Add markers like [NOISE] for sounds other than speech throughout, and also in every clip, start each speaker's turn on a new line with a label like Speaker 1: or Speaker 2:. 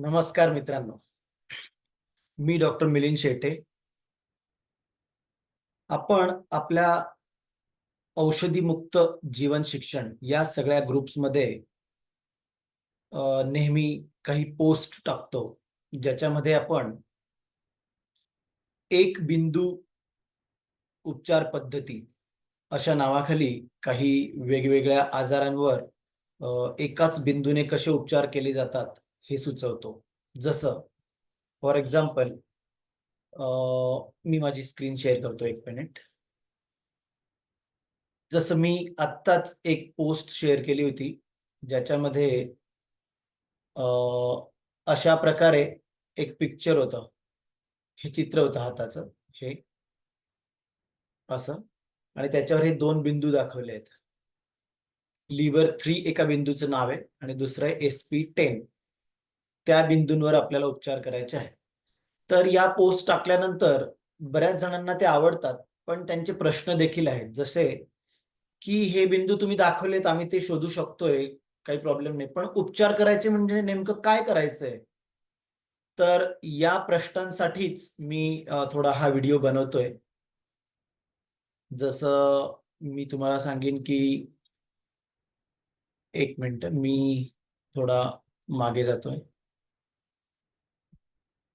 Speaker 1: नमस्कार मित्रांनो. मी डॉक्टर मिलिंद शेटे. आपण आपल्या औषधी मुक्त जीवन शिक्षण या सगळ्या ग्रुप्समध्ये नेहमी काही पोस्ट टाकतो ज्याच्यामध्ये आपण एक बिंदू उपचार पद्धती अशा नावाखाली काही वेगवेगळ्या आजारांवर एकाच बिंदूने कसे उपचार केले जातात हे सुचवतो. जसं फॉर एक्झाम्पल मी माझी स्क्रीन शेअर करतो एक मिनिट जसं मी आत्ताच एक पोस्ट शेअर केली होती ज्याच्यामध्ये अशा प्रकारे एक पिक्चर होतं. हे चित्र होतं हाताचं हे. असं. आणि त्याच्यावर हे दोन बिंदू दाखवले आहेत. लिव्हर थ्री एका बिंदूचं नाव आहे आणि दुसरं आहे एस पी टेन त्या बिंदूंवर आपल्याला उपचार करायचे आहेत. तर या पोस्ट टाकल्यानंतर बऱ्याच जणांना ते आवडतात पण त्यांचे प्रश्न देखील आहेत. जसे की हे बिंदू तुम्ही दाखवलेत आम्ही ते शोधू शकतोय काही प्रॉब्लेम नाही. पण उपचार करायचे म्हणजे नेमकं काय करायचंय? तर या प्रश्नांसाठीच मी थोडा हा व्हिडिओ बनवतोय. जसं मी तुम्हाला सांगेन की एक मिनिट मी थोडा मागे जातोय.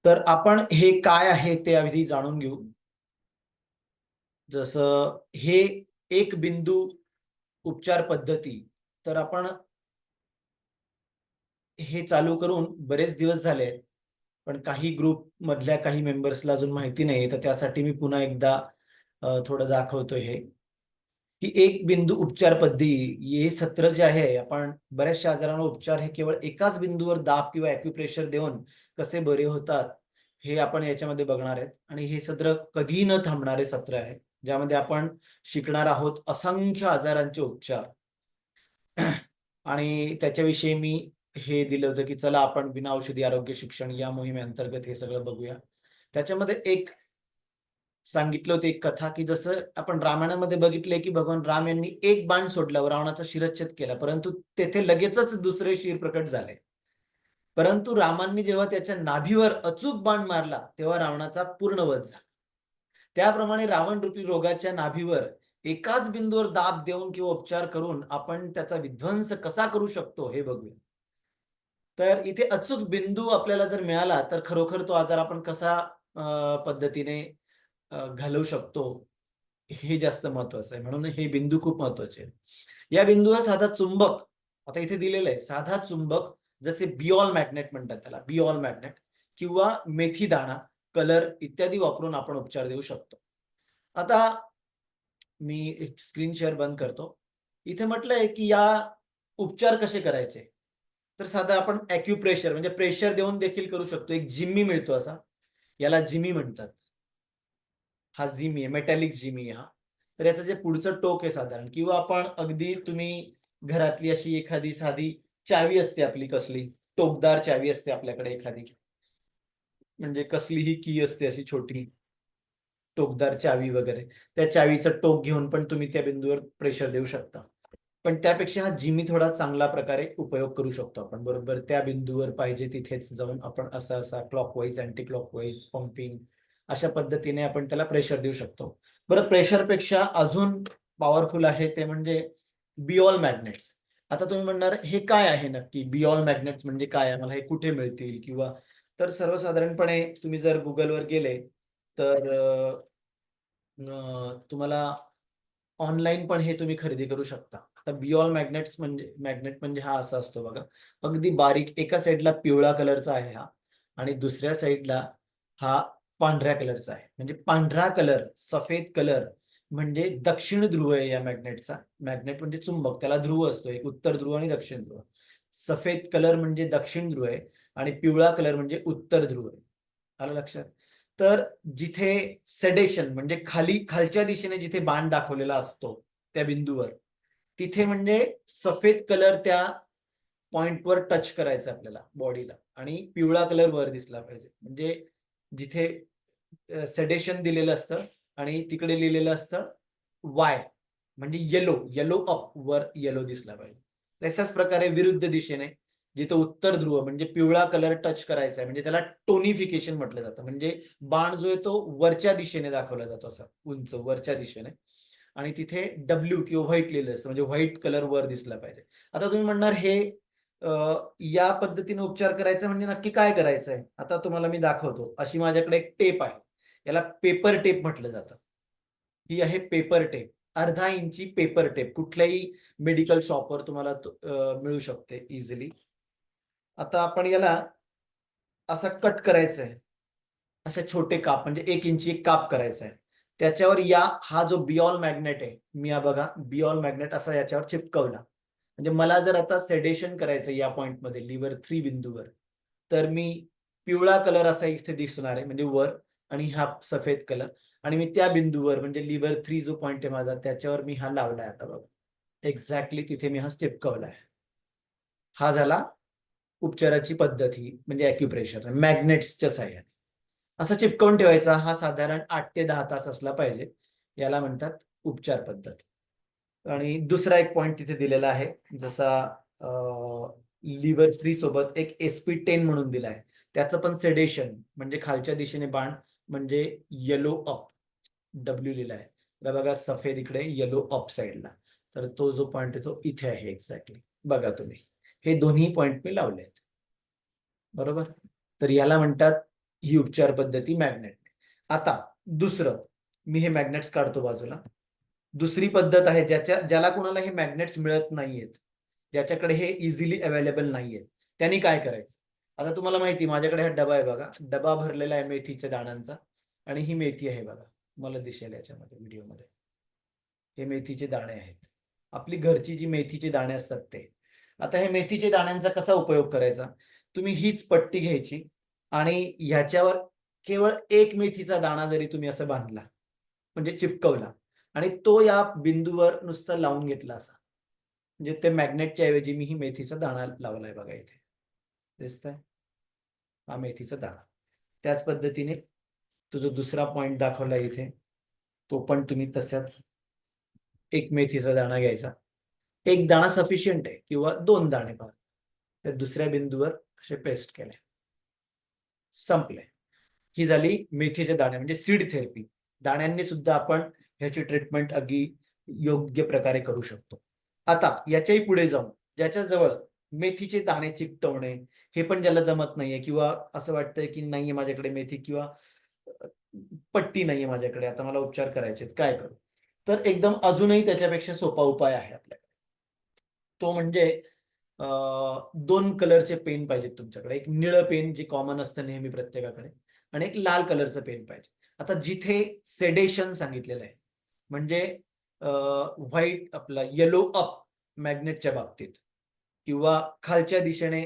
Speaker 1: तर आपण हे काय आहे ते अगदी जाणून घेऊ. जसं हे एक बिंदू उपचार पद्धती तर आपण हे चालू करून बरेच दिवस झाले पण काही ग्रुप मधल्या काही मेंबर्सला अजून माहिती नाही तर त्यासाठी मी पुन्हा एकदा थोडं दाखवतोय हे. की एक बिंदू उपचार पद्धती हे सत्र जे आहे आपण बऱ्याचशा आजारांवर उपचार हे केवळ एकाच बिंदूवर दाब किंवा अॅक्युप्रेशर देऊन कसे बरे होतात हे आपण याच्यामध्ये बघणार आहेत. आणि हे सत्र कधी न थांबणारे सत्र आहे ज्यामध्ये आपण शिकणार आहोत असंख्य आजारांचे उपचार. [CLEARS THROAT] आणि त्याच्याविषयी मी हे दिलं होतं की चला आपण बिना औषधी आरोग्य शिक्षण या मोहिमेअंतर्गत हे सगळं बघूया. त्याच्यामध्ये एक सांगितलं होतं एक कथा की जसं आपण रामायणामध्ये बघितलंय की भगवान राम यांनी एक बाण सोडला रावणाचा शिरच्छेद केला परंतु तेथे लगेचच दुसरे शिर प्रकट झाले. परंतु रामांनी जेव्हा त्याच्या नाभीवर अचूक बाण मारला तेव्हा रावणाचा पूर्ण वध झाला. त्याप्रमाणे रावण रूपी रोगाच्या नाभीवर एकाच बिंदूवर दाब देऊन किंवा उपचार करून आपण त्याचा विध्वंस कसा करू शकतो हे बघूया. तर इथे अचूक बिंदू आपल्याला जर मिळाला तर खरोखर तो आजार आपण कसा पद्धतीने घालवू शकतो हे जास्त महत्वाचं आहे. म्हणून हे बिंदू खूप महत्त्वाचे आहेत. या बिंदू हा साधा चुंबक आता इथे दिलेलं आहे साधा चुंबक जसे बिऑल मॅग्नेट म्हणतात त्याला बिऑल मॅग्नेट किंवा मेथी दाणा कलर इत्यादी वापरून आपण उपचार देऊ शकतो. आता मी एक स्क्रीन शेअर बंद करतो. इथे म्हटलंय की या उपचार कसे करायचे? तर साधा आपण अॅक्युप्रेशर म्हणजे प्रेशर देऊन देखील करू शकतो. एक जिम्मी मिळतो असा. याला जिमी म्हणतात. हा जिमी आहे मेटॅलिक जिमी आहे हा. तर याचं जे पुढचं टोक आहे साधारण किंवा आपण अगदी तुम्ही घरातली अशी एखादी साधी चावी असते आपली कसली टोकदार चावी असते आपल्याकडे एखादी. म्हणजे कसलीही की असते अशी छोटी टोकदार चावी वगैरे. त्या चावीचं टोक घेऊन पण तुम्ही त्या बिंदूवर प्रेशर देऊ शकता. पण त्यापेक्षा हा जिमी थोडा चांगला प्रकारे उपयोग करू शकतो आपण. बरोबर त्या बिंदूवर पाहिजे तिथेच जाऊन आपण असा असा क्लॉकवाईज अँटी क्लॉकवाईज पंपिंग अशा पद्धतीने आपण त्याला प्रेशर देऊ शकतो. बरं प्रेशरपेक्षा अजून पॉवरफुल आहे ते म्हणजे बिऑल मॅग्नेट्स आता तुम्ही म्हणणार हे काय आहे नक्की? बिऑल मॅग्नेट्स म्हणजे काय? आहे मला हे कुठे मिळतील? किंवा तर सर्वसाधारणपणे तुम्ही जर गुगलवर गेले तर तुम्हाला ऑनलाईन पण हे तुम्ही खरेदी करू शकता. आता बिऑल मॅग्नेट्स म्हणजे मॅग्नेट म्हणजे हा असा असतो बघा. अगदी बारीक एका साईडला पिवळा कलरचा आहे हा आणि दुसऱ्या साईडला हा पांढऱ्या कलरचा आहे. म्हणजे पांढरा कलर सफेद कलर म्हणजे दक्षिण ध्रुव आहे या मॅग्नेटचा. मॅग्नेट म्हणजे चुंबक त्याला ध्रुव असतो एक उत्तर ध्रुव आणि दक्षिण ध्रुव. सफेद कलर म्हणजे दक्षिण ध्रुव आहे आणि पिवळा कलर म्हणजे उत्तर ध्रुव आहे. आलं लक्षात? तर जिथे सेडेशन म्हणजे खाली खालच्या दिशेने जिथे बाण दाखवलेला असतो त्या बिंदूवर तिथे म्हणजे सफेद कलर त्या पॉइंटवर टच करायचा आपल्याला बॉडीला आणि पिवळा कलर वर दिसला पाहिजे. म्हणजे जिथे सेडेशन दिलेलं असतं आणि तिकडे लिहिलेलं असतं वाय म्हणजे येलो येलो अप वर येलो दिसला पाहिजे. तशाच प्रकारे विरुद्ध दिशेने जिथे उत्तर ध्रुव म्हणजे पिवळा कलर टच करायचा आहे म्हणजे त्याला टोनिफिकेशन म्हटलं जातं. म्हणजे बाण जो आहे तो वरच्या दिशेने दाखवला जातो असा उंच वरच्या दिशेने. आणि तिथे डब्ल्यू किंवा व्हाईट लिहिलं असतं म्हणजे व्हाईट कलर वर दिसला पाहिजे. आता तुम्ही म्हणणार हे या पद्धतीने उपचार करायचा म्हणजे नक्की काय करायचं आहे आता तुम्हाला मी दाखवतो. अशी माझ्याकडे एक टेप आहे. याला पेपर टेप म्हटलं जातं. ही आहे पेपर टेप अर्धा इंची पेपर टेप कुठल्याही मेडिकल शॉपवर तुम्हाला मिळू शकते इझिली आता आपण याला असा कट करायचा आहे असे छोटे काप म्हणजे एक इंची एक काप करायचा आहे त्याच्यावर या हा जो बिऑल मॅग्नेट आहे मी हा बघा बिऑल मॅग्नेट असा याच्यावर चिपकवला. म्हणजे मला जर आता सेडेशन करायचं या पॉइंटमध्ये लिव्हर थ्री बिंदूवर तर मी पिवळा कलर असा इथे दिसणार आहे म्हणजे वर. आणि हा सफेद कलर. आणि मी त्या बिंदूवर म्हणजे लिव्हर थ्री जो पॉइंट आहे माझा त्याच्यावर मी हा लावलाय आता बघा. एक्झॅक्टली तिथे मी हा स्टेपकवलाय हा झाला उपचाराची पद्धत ही म्हणजे अॅक्युप्रेशर मॅग्नेट्सच्या साह्याने. असा चिपकवून ठेवायचा हा साधारण आठ ते दहा तास असला पाहिजे. याला म्हणतात उपचार पद्धत. आणि दुसरा एक पॉइंट तिथे दिलेला आहे जसा लिव्हर थ्री सोबत एक एसपी टेन म्हणून दिला आहे त्याचं पण सेडेशन म्हणजे खालच्या दिशेने बाण म्हणजे येलो अप डब्ल्यू लिहिला आहे बघा सफेद इकडे येलो अप साईडला तर तो जो पॉइंट आहे तो इथे आहे एक्झॅक्टली बघा तुम्ही. हे दोन्ही पॉइंट मी लावले आहेत बरोबर? तर याला म्हणतात ही उपचार पद्धती मॅग्नेट आता दुसरं मी हे मॅग्नेट्स काढतो बाजूला. दुसरी पद्धत आहे ज्याच्या ज्याला कोणाला हे मॅग्नेट्स मिळत नाहीयेत. ज्याच्याकडे हे इझिली अवेलेबल नाहीयेत. त्यांनी काय करायचं? आता तुम्हाला माहिती माझ्याकडे हा डबा आहे बघा. डबा भरलेला आहे मेथीच्या दाण्यांचा आणि ही मेथी आहे बघा. मला दिसेल याच्यामध्ये व्हिडिओमध्ये. हे मेथीचे दाणे आहेत. आपली घरची जी मेथीचे दाणे असतात ते. आता हे मेथीचे दाण्यांचा कसा उपयोग करायचा? तुम्ही हीच पट्टी घ्यायची आणि ह्याच्यावर केवळ एक मेथीचा दाणा जरी तुम्ही असं बांधला म्हणजे चिपकवला आणि तो या बिंदूवर नुसता लावून घेतला असा. म्हणजे ते मॅग्नेटच्या ऐवजी मी ही मेथीचा दाणा लावलाय बघा इथे. दिसतंय. हा मेथीचा दाणा. त्याच पद्धतीने तो जो दुसरा पॉइंट दाखवला इथे. तो पण तुम्ही तसाच एक मेथीचा दाणा घ्यायचा. एक दाणा सफिशियंट आहे किंवा दोन दाणे पहा त्या दुसऱ्या बिंदूवर असे पेस्ट केले. संपले. ही झाली मेथीचे दाणे म्हणजे सीड थेरपी दाण्यांनी सुद्धा आपण ह्याची ट्रीटमेंट अगदी योग्य प्रकारे करू शकतो. आता याच्याही पुढे जाऊन ज्याच्या जवळ मेथीचे दाणे चिकटवणे हे पण ज्याला जमत नाहीये किंवा असं वाटतंय की नाहीये माझ्याकडे मेथी किंवा पट्टी नाहीये माझ्याकडे आता मला उपचार करायचे काय करू? तर एकदम अजूनही त्याच्यापेक्षा सोपा उपाय आहे आपल्याकडे. तो म्हणजे दोन कलरचे पेन पाहिजेत तुमच्याकडे एक निळं पेन जे कॉमन असतं नेहमी प्रत्येकाकडे आणि एक लाल कलरचं पेन पाहिजे. आता जिथे सेडेशन सांगितलेलं आहे म्हणजे व्हाईट आपला येलो अप मॅग्नेटच्या बाबतीत किंवा खालच्या दिशेने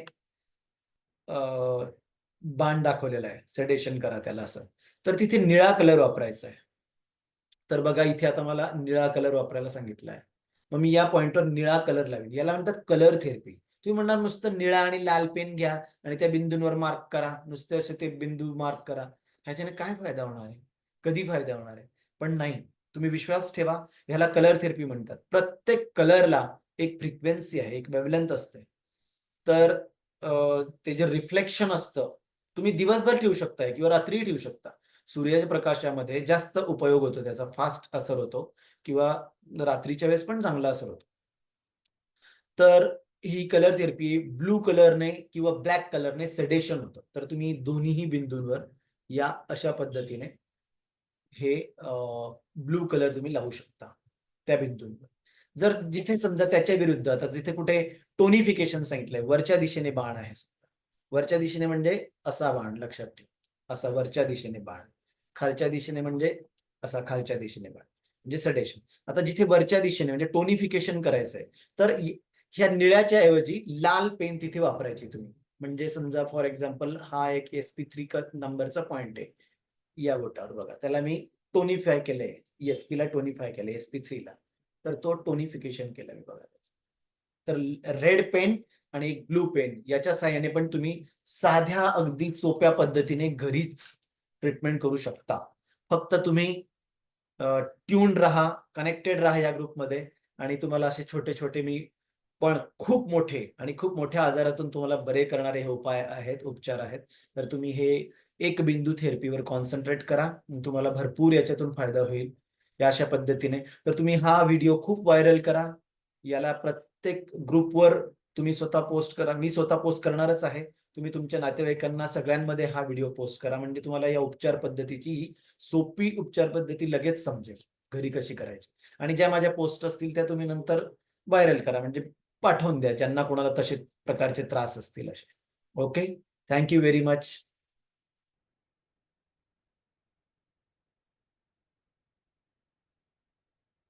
Speaker 1: बाण दाखवलेला आहे. सेडेशन करा त्याला असं. तर तिथे निळा कलर वापरायचा आहे. तर बघा इथे आता मला निळा कलर वापरायला सांगितला आहे. मग मी या पॉईंटवर निळा कलर लावेन. याला म्हणतात कलर थेरपी तुम्ही म्हणणार नुसतं निळा आणि लाल पेन घ्या आणि त्या बिंदूंवर मार्क करा. नुसते असे ते बिंदू मार्क करा. ह्याच्याने काय फायदा होणार आहे? कधी फायदा होणार आहे? पण नाही. तुम्ही विश्वास ठेवा. ह्याला कलर थेरपी म्हणतात. प्रत्येक कलरला एक फ्रिक्वेन्सी आहे एक वेवलेंथ असते. तर ते जे रिफ्लेक्शन असतं तुम्ही दिवसभर ठेवू शकता किंवा रात्री ठेवू शकता. सूर्याच्या प्रकाशामध्ये जास्त उपयोग होतो त्याचा फास्ट असर होतो किंवा रात्रीच्या वेळेस पण चांगला असर होतो. तर ही कलर थेरपी ब्लू कलरने किंवा ब्लॅक कलरने सेडेशन होतं. तर तुम्ही दोन्हीही बिंदूंवर या अशा पद्धतीने हे ब्लू कलर तुम्ही लावू शकता त्या बिंदूंवर. जर जिथे समजा त्याच्या विरुद्ध आता जिथे कुठे टोनिफिकेशन सांगितलंय वरच्या दिशेने बाण आहे वरच्या दिशेने म्हणजे असा बाण लक्षात ठेव. असा वरच्या दिशेने बाण. खालच्या दिशेने म्हणजे असा खालच्या दिशेने बाण. म्हणजे सडेशन आता जिथे वरच्या दिशेने म्हणजे टोनिफिकेशन करायचंय तर ह्या निळ्याच्या ऐवजी लाल पेन तिथे वापरायची तुम्ही. म्हणजे समजा फॉर एक्झाम्पल हा एक एस पी थ्री नंबरचा पॉइंट आहे. या बोटावर बघा. त्याला मी टोनिफाय केलंय. एस पी ला टोनिफाय केलंय एस पी थ्रीला तर तो टोनिफिकेशन केलं मी बघा तर रेड पेन आणि एक ब्लू पेन याच्या साहाय्याने पण तुम्ही साध्या अगदी सोप्या पद्धतीने घरीच ट्रीटमेंट करू शकता. फक्त तुम्ही ट्यून राहा कनेक्टेड राहा या ग्रुपमध्ये आणि तुम्हाला असे छोटे छोटे मी पण खूप मोठे आणि खूप मोठ्या आजारातून तुम्हाला बरे करणारे हे उपाय आहेत उपचार आहेत. तर तुम्ही हे एक बिंदू थेरपीवर कॉन्सन्ट्रेट करा. तुम्हाला भरपूर याच्यातून फायदा होईल. या अशा पद्धतीने. तर तुम्ही हा व्हिडिओ खूप व्हायरल करा. याला प्रत्येक ग्रुपवर तुम्ही स्वतः पोस्ट करा. मी स्वतः पोस्ट करणारच आहे. तुम्ही तुमच्या नातेवाईकांना सगळ्यांमध्ये हा व्हिडिओ पोस्ट करा. म्हणजे तुम्हाला या उपचार पद्धतीची सोपी उपचार पद्धती लगेच समजेल. घरी कशी करायची. आणि ज्या माझ्या पोस्ट असतील त्या तुम्ही नंतर व्हायरल करा. म्हणजे पाठवून द्या. ज्यांना कोणाला तसे प्रकारचे त्रास असतील असे. Okay? Thank you very much.